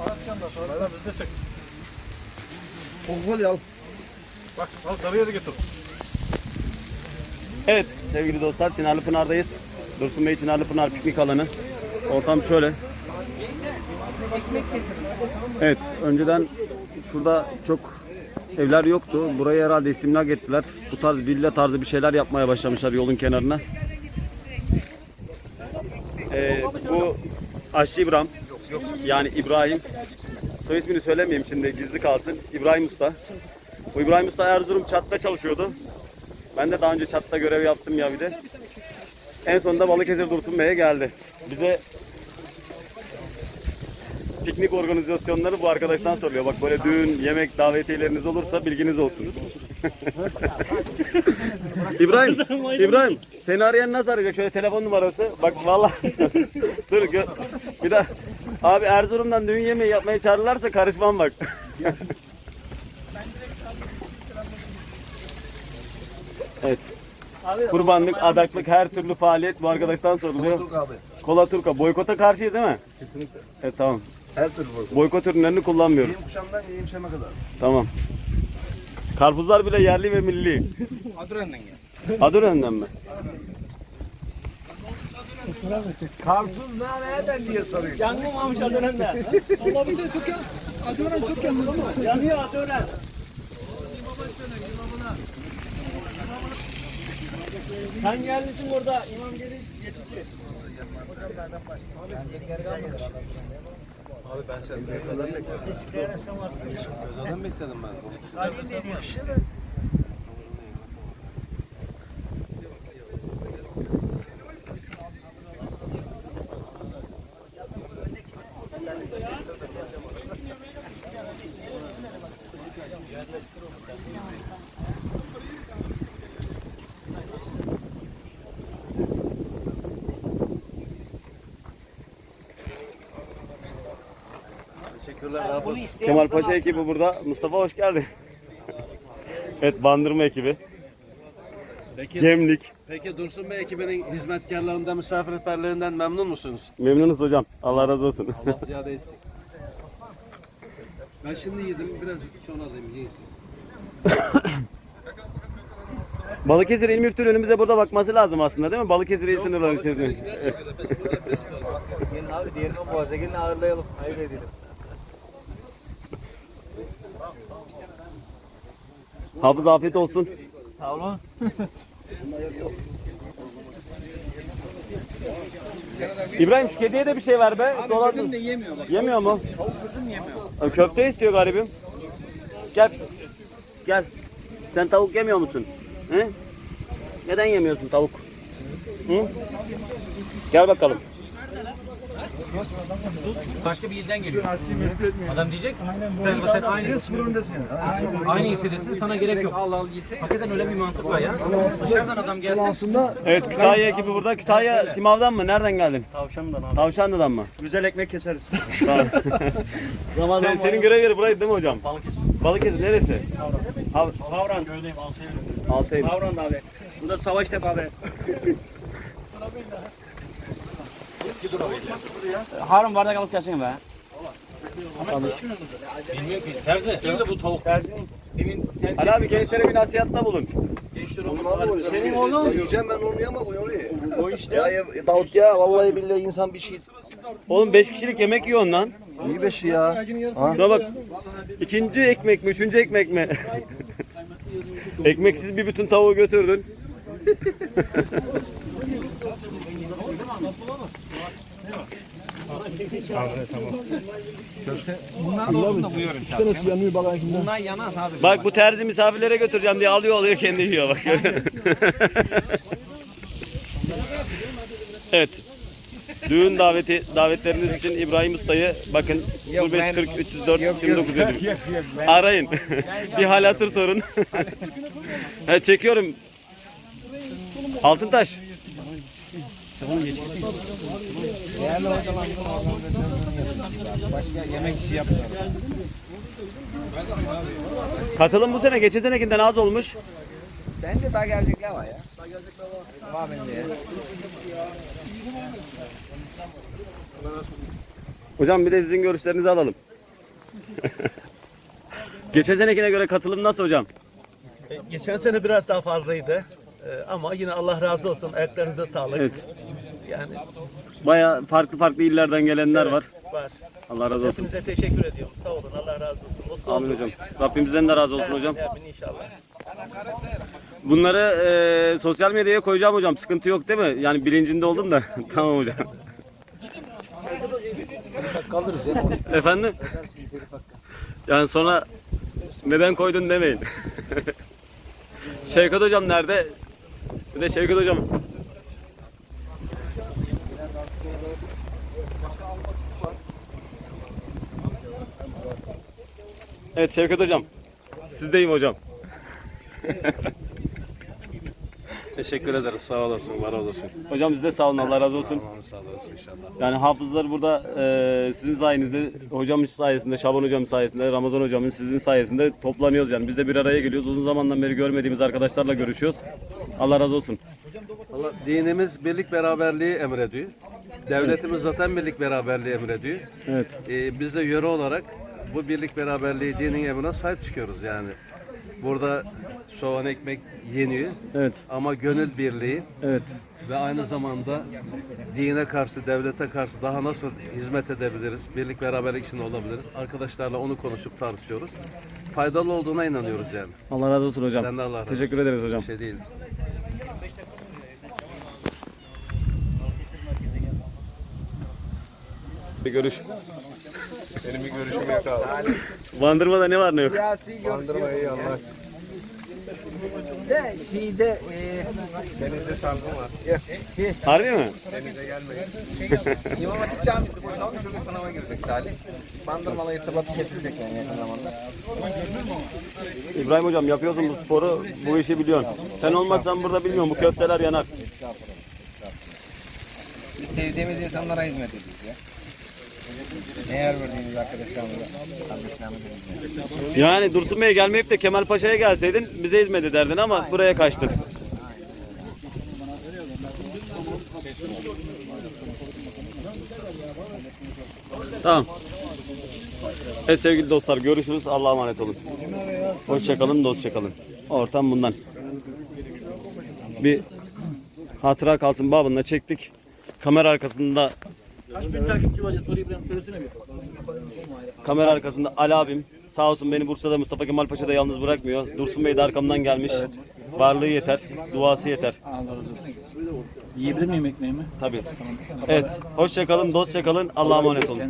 Anlatacağım da sonra. Bayram bizde çek. Kokol. Bak al sarıya da getir. Evet sevgili dostlar Çınarlı Pınar'dayız. Dursun Bey Çınarlı Pınar piknik alanı. Ortam şöyle. Evet önceden şurada çok evler yoktu. Buraya herhalde istimlak ettiler. Bu tarz villa tarzı bir şeyler yapmaya başlamışlar yolun kenarına. Ee, bu Aşçı İbrahim. Yani İbrahim. Soy ismini söylemeyeyim şimdi gizli kalsın. İbrahim Usta. Bu İbrahim Usta Erzurum Çat'ta çalışıyordu. Ben de daha önce çatta görev yaptım ya bir de. En sonunda Balıkesir Dursun Bey'e geldi. Bize piknik organizasyonları bu arkadaştan soruyor. Bak böyle düğün, yemek davetiyeleriniz olursa bilginiz olsun. İbrahim, İbrahim seni arayan nasıl arayacak? Şöyle telefon numarası. Bak vallahi dur gö- bir daha. Abi Erzurum'dan düğün yemeği yapmaya çağırırlarsa karışmam bak. evet. Kurbanlık, adaklık her türlü faaliyet bu arkadaştan soruluyor. Tuk abi. Kola Turka boykota karşıyız değil mi? Kesinlikle. Evet tamam. Her türlü boykot. Boykot ürünlerini kullanmıyoruz. Yiyeyim kuşamdan yiyeyim şeme kadar. Tamam. Karpuzlar bile yerli ve milli. Adrenalin ya. Adurenden mi? Karpuz ne nereden diye soruyor. Yanmamış Adıran'da. Allah bir şey çok yan. Adıran çok yandı ama. Yanıyor Adıran. Sen gelmişsin burada. İmam gelin yetişti. Gözden bekledim ben. Teşekkürler. Kemal Paşa ekibi burada. Mustafa hoş geldin. evet bandırma ekibi. Peki, Gemlik. peki Dursun Bey ekibinin hizmetkarlarından, misafirperverlerinden memnun musunuz? Memnunuz hocam. Allah razı olsun. Allah ziyade etsin. Ben şimdi yedim, biraz sonra alayım, yiyin siz. Balıkesir İl Müftülüğü önümüze burada bakması lazım aslında değil mi? Balıkesir il sınırları içerisinde. Gelin abi diğerini boğaza gelin ağırlayalım. Hayır edelim. Hafız afiyet olsun. Sağ olun. İbrahim şu kediye de bir şey ver be. Dolan- Bugün de yemiyor bak. Yemiyor mu? Tavuk kızım yemiyor. Abi Köfte istiyor garibim. Gel. pis pis. Gel. Sen tavuk yemiyor musun? He? Neden yemiyorsun tavuk? Hı? Gel bakalım. Başka bir yerden geliyor. Adam diyecek sen, sen aynı, aynı ilçedesin sana gerek yok. Al al gitsin. Hakikaten öyle bir mantık var ya. Dışarıdan adam gelsin. Evet Kütahya ekibi burada. Kütahya Simav'dan mı? Nereden geldin? Tavşandan abi. Tavşanlı'dan mı? Güzel ekmek keseriz. Tamam. Sen, senin görev yeri buraydı değil mi hocam? Balıkesir. Balıkesir neresi? Hav Havran. Köydeyim Altay'ım. Altay'ım. Havran abi. Bu da Savaştepe abi. Harun bardak alıp gelsene be. Bilmiyor ki. Terzi. Kimde bu tavuk? Demin sen Ali abi gençlere bir nasihatta bulun. Senin oğlum. Yiyeceğim ben onu yiyemem o yoruyor. o işte. Ya, ya Davut ya vallahi billahi insan bir şey. Oğlum 5 kişilik yemek yiyorsun lan. İyi beşi ya. Şuna bak. İkinci ekmek mi? Üçüncü ekmek mi? Ekmeksiz bir bütün tavuğu götürdün. Bunlar yanaz abi. Bak bu terzi misafirlere götüreceğim diye alıyor alıyor kendi yiyor bak. evet. Düğün daveti davetleriniz için İbrahim Usta'yı bakın 0540 304 29 Arayın. bir hal hatır sorun. ha, çekiyorum. Altıntaş. Katılım bu sene geçen senekinden az olmuş. Bence daha gelecekler var ya. Daha gelecekler var. Var bence ya. Hocam bir de sizin görüşlerinizi alalım. Geçen senekine göre katılım nasıl hocam? Geçen sene biraz daha fazlaydı. Ee, ama yine Allah razı olsun. Ayaklarınıza sağlık. Evet. Yani Baya farklı farklı illerden gelenler var. var. Allah razı olsun. Hepinize teşekkür ediyorum. Sağ olun. Allah razı olsun. Mutlu Amin olun. hocam. Rabbimizden de razı olsun hocam. Amin inşallah. Bunları e, sosyal medyaya koyacağım hocam. Sıkıntı yok değil mi? Yani bilincinde oldum da. tamam hocam. Efendim? Yani sonra neden koydun demeyin. Şevkat hocam nerede? Bir de Şevkat hocam. Evet Şevkat hocam. Sizdeyim hocam. Teşekkür ederiz. Sağ olasın, var olasın. Hocam siz de sağ olun Allah razı olsun. Aman sağ olasın inşallah. Yani hafızlar burada e, sizin sayenizde, hocamın sayesinde, Şaban hocamın sayesinde, Ramazan hocamın sizin sayesinde toplanıyoruz yani. Biz de bir araya geliyoruz. Uzun zamandan beri görmediğimiz arkadaşlarla görüşüyoruz. Allah razı olsun. Allah, dinimiz birlik beraberliği emrediyor. Devletimiz zaten birlik beraberliği emrediyor. Evet. Ee, biz de yöre olarak bu birlik beraberliği dinin emrine sahip çıkıyoruz yani. Burada soğan ekmek yeniyor Evet. ama gönül birliği Evet. ve aynı zamanda dine karşı, devlete karşı daha nasıl hizmet edebiliriz, birlik beraberlik içinde olabiliriz. Arkadaşlarla onu konuşup tartışıyoruz. Faydalı olduğuna inanıyoruz yani. Allah razı olsun hocam. Sen de Allah razı Teşekkür olsun. ederiz hocam. Bir şey değil. Bir görüş. Benim bir görüşüm yok abi. Bandırmada ne var ne yok? Bandırma iyi Allah aşkına. De şeyde Denizde sargı var. Harbi mi? Denize gelmeyin. İmam Hatip Camisi boşalmış. Çocuk sınava girecek Salih. Bandırmalı irtibatı kesilecek yani yakın zamanda. İbrahim hocam yapıyorsun bu sporu, bu işi biliyorsun. Sen olmazsan burada bilmiyorum bu köfteler yanar. Biz sevdiğimiz insanlara hizmet ediyoruz ya. Değer verdiğimiz arkadaşlarımıza. Yani Dursun Bey'e gelmeyip de Kemal Paşa'ya gelseydin bize hizmet ederdin ama buraya kaçtın. Tamam. Evet sevgili dostlar görüşürüz. Allah'a emanet olun. Hoşçakalın, dostçakalın. Ortam bundan. Bir hatıra kalsın babında çektik. Kamera arkasında Kaç bin takipçi var ya soru İbrahim söylesene bir. Kamera arkasında Ali abim. Sağ olsun beni Bursa'da Mustafa Kemal Paşa'da yalnız bırakmıyor. Dursun Bey de arkamdan gelmiş. Varlığı yeter, duası yeter. Yiyebilir miyim ekmeğimi? Tabii. Evet. Hoşça kalın, dostça kalın. Allah'a emanet olun.